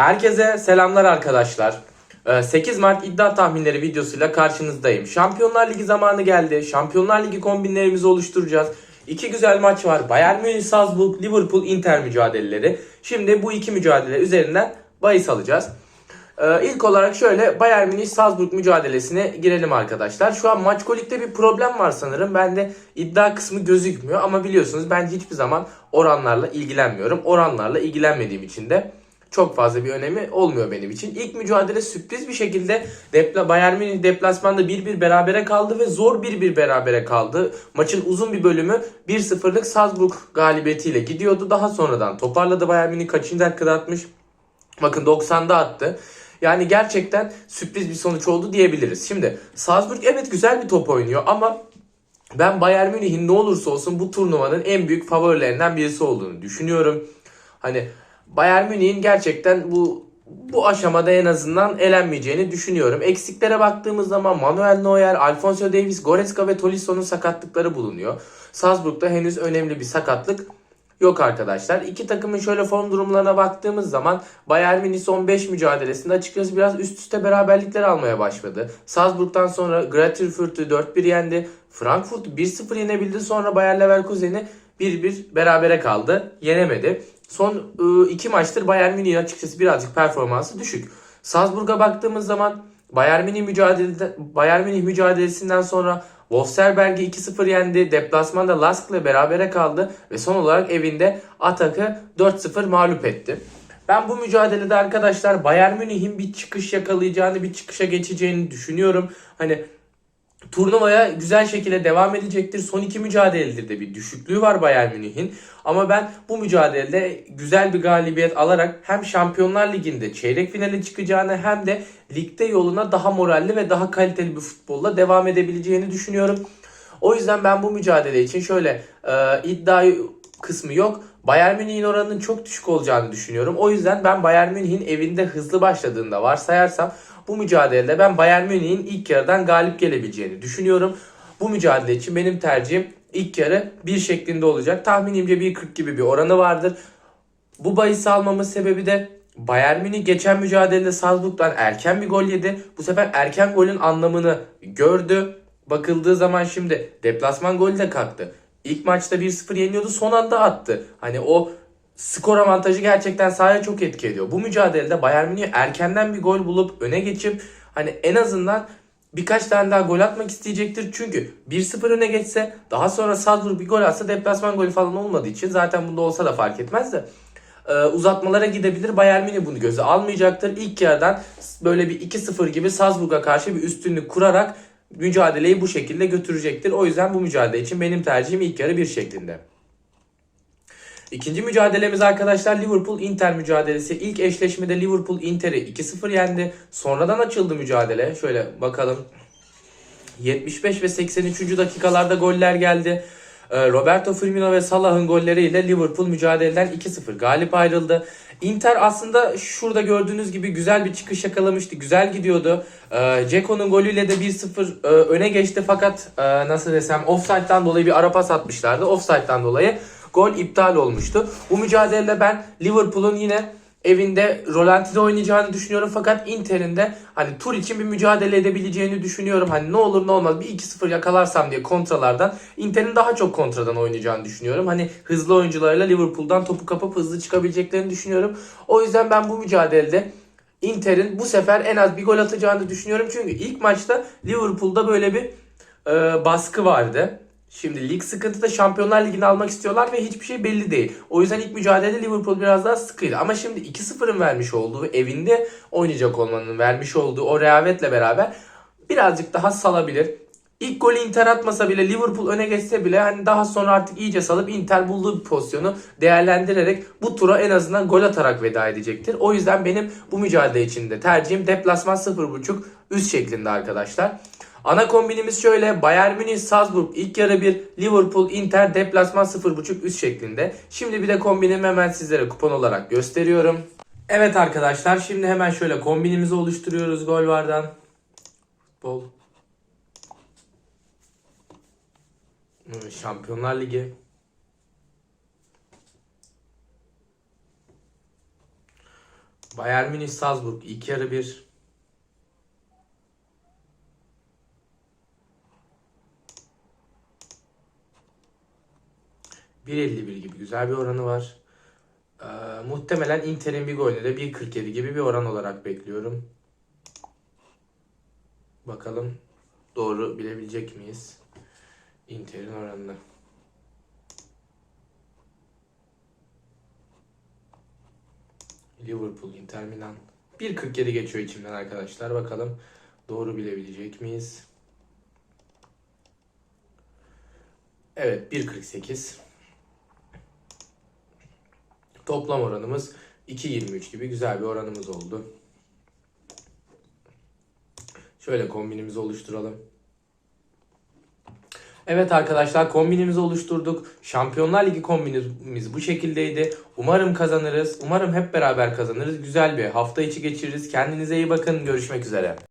Herkese selamlar arkadaşlar. Ee, 8 Mart iddia tahminleri videosuyla karşınızdayım. Şampiyonlar Ligi zamanı geldi. Şampiyonlar Ligi kombinlerimizi oluşturacağız. İki güzel maç var. Bayern Münih, Salzburg, Liverpool, Inter mücadeleleri. Şimdi bu iki mücadele üzerinden bahis alacağız. Ee, ilk olarak şöyle Bayern Münih Salzburg mücadelesine girelim arkadaşlar. Şu an maç kolikte bir problem var sanırım. Bende iddia kısmı gözükmüyor ama biliyorsunuz ben hiçbir zaman oranlarla ilgilenmiyorum. Oranlarla ilgilenmediğim için de çok fazla bir önemi olmuyor benim için. İlk mücadele sürpriz bir şekilde depla Bayern Münih deplasmanda 1-1 berabere kaldı ve zor 1-1 berabere kaldı. Maçın uzun bir bölümü 1-0'lık Salzburg galibiyetiyle gidiyordu. Daha sonradan toparladı Bayern Münih kaçıncı dakikada atmış? Bakın 90'da attı. Yani gerçekten sürpriz bir sonuç oldu diyebiliriz. Şimdi Salzburg evet güzel bir top oynuyor ama ben Bayern Münih'in ne olursa olsun bu turnuvanın en büyük favorilerinden birisi olduğunu düşünüyorum. Hani Bayern Münih'in gerçekten bu bu aşamada en azından elenmeyeceğini düşünüyorum. Eksiklere baktığımız zaman Manuel Neuer, Alfonso Davies, Goretzka ve Tolisso'nun sakatlıkları bulunuyor. Salzburg'da henüz önemli bir sakatlık yok arkadaşlar. İki takımın şöyle form durumlarına baktığımız zaman Bayern Münih son 5 mücadelesinde açıkçası biraz üst üste beraberlikler almaya başladı. Salzburg'dan sonra Greuther Fürth'ü 4-1 yendi. Frankfurt 1-0 yenebildi. Sonra Bayer Leverkusen'i 1-1 berabere kaldı. Yenemedi. Son 2 maçtır Bayern Münih'in açıkçası birazcık performansı düşük. Salzburg'a baktığımız zaman Bayern Münih mücadelede Bayern Münih mücadelesinden sonra Wolfsberg'i 2-0 yendi. Deplasmanda Lask'la berabere kaldı ve son olarak evinde Atak'ı 4-0 mağlup etti. Ben bu mücadelede arkadaşlar Bayern Münih'in bir çıkış yakalayacağını, bir çıkışa geçeceğini düşünüyorum. Hani turnuvaya güzel şekilde devam edecektir. Son iki mücadeledir de bir düşüklüğü var Bayern Münih'in. Ama ben bu mücadelede güzel bir galibiyet alarak hem Şampiyonlar Ligi'nde çeyrek finale çıkacağını hem de ligde yoluna daha moralli ve daha kaliteli bir futbolla devam edebileceğini düşünüyorum. O yüzden ben bu mücadele için şöyle e, iddia kısmı yok. Bayern Münih'in oranının çok düşük olacağını düşünüyorum. O yüzden ben Bayern Münih'in evinde hızlı başladığında varsayarsam bu mücadelede ben Bayern Münih'in ilk yarıdan galip gelebileceğini düşünüyorum. Bu mücadele için benim tercihim ilk yarı bir şeklinde olacak. Tahminimce 1.40 gibi bir oranı vardır. Bu bahisi almamın sebebi de Bayern Münih geçen mücadelede Salzburg'dan erken bir gol yedi. Bu sefer erken golün anlamını gördü. Bakıldığı zaman şimdi deplasman golü de kalktı. İlk maçta 1-0 yeniyordu son anda attı. Hani o skor avantajı gerçekten sahaya çok etki ediyor. Bu mücadelede Bayern Münih erkenden bir gol bulup öne geçip hani en azından birkaç tane daha gol atmak isteyecektir. Çünkü 1-0 öne geçse daha sonra Salzburg bir gol atsa deplasman golü falan olmadığı için zaten bunda olsa da fark etmez de e, uzatmalara gidebilir. Bayern Münih bunu göze almayacaktır. İlk yarıdan böyle bir 2-0 gibi Salzburg'a karşı bir üstünlük kurarak mücadeleyi bu şekilde götürecektir. O yüzden bu mücadele için benim tercihim ilk yarı bir şeklinde. İkinci mücadelemiz arkadaşlar Liverpool Inter mücadelesi. İlk eşleşmede Liverpool Inter'i 2-0 yendi. Sonradan açıldı mücadele. Şöyle bakalım. 75 ve 83. dakikalarda goller geldi. Ee, Roberto Firmino ve Salah'ın golleriyle Liverpool mücadeleden 2-0 galip ayrıldı. Inter aslında şurada gördüğünüz gibi güzel bir çıkış yakalamıştı. Güzel gidiyordu. Ee, Ceko'nun golüyle de 1-0 e, öne geçti fakat e, nasıl desem offside'dan dolayı bir ara pas atmışlardı. Offside'dan dolayı gol iptal olmuştu. Bu mücadelede ben Liverpool'un yine evinde Rolanti'de oynayacağını düşünüyorum fakat Inter'in de hani tur için bir mücadele edebileceğini düşünüyorum. Hani ne olur ne olmaz bir 2-0 yakalarsam diye kontralardan Inter'in daha çok kontradan oynayacağını düşünüyorum. Hani hızlı oyuncularıyla Liverpool'dan topu kapıp hızlı çıkabileceklerini düşünüyorum. O yüzden ben bu mücadelede Inter'in bu sefer en az bir gol atacağını düşünüyorum. Çünkü ilk maçta Liverpool'da böyle bir e, baskı vardı. Şimdi lig sıkıntıda Şampiyonlar Ligi'ni almak istiyorlar ve hiçbir şey belli değil. O yüzden ilk mücadelede Liverpool biraz daha sıkıydı. Ama şimdi 2-0'ın vermiş olduğu, evinde oynayacak olmanın vermiş olduğu o rehavetle beraber birazcık daha salabilir. İlk golü Inter atmasa bile Liverpool öne geçse bile hani daha sonra artık iyice salıp Inter bulduğu bir pozisyonu değerlendirerek bu tura en azından gol atarak veda edecektir. O yüzden benim bu mücadele içinde tercihim deplasman 0.5 üst şeklinde arkadaşlar. Ana kombinimiz şöyle. Bayern Münih, Salzburg ilk yarı bir Liverpool, Inter deplasman 0.5 üst şeklinde. Şimdi bir de kombinimi hemen sizlere kupon olarak gösteriyorum. Evet arkadaşlar şimdi hemen şöyle kombinimizi oluşturuyoruz gol vardan. Futbol. Şampiyonlar Ligi. Bayern Münih Salzburg ilk yarı 1. ...1.51 gibi güzel bir oranı var. Ee, muhtemelen Inter'in bir golüne de 1.47 gibi bir oran olarak bekliyorum. Bakalım doğru bilebilecek miyiz? Inter'in oranını. Liverpool, Inter Milan. 1.47 geçiyor içimden arkadaşlar. Bakalım doğru bilebilecek miyiz? Evet 1.48. Toplam oranımız 2.23 gibi güzel bir oranımız oldu. Şöyle kombinimizi oluşturalım. Evet arkadaşlar kombinimizi oluşturduk. Şampiyonlar Ligi kombinimiz bu şekildeydi. Umarım kazanırız. Umarım hep beraber kazanırız. Güzel bir hafta içi geçiririz. Kendinize iyi bakın. Görüşmek üzere.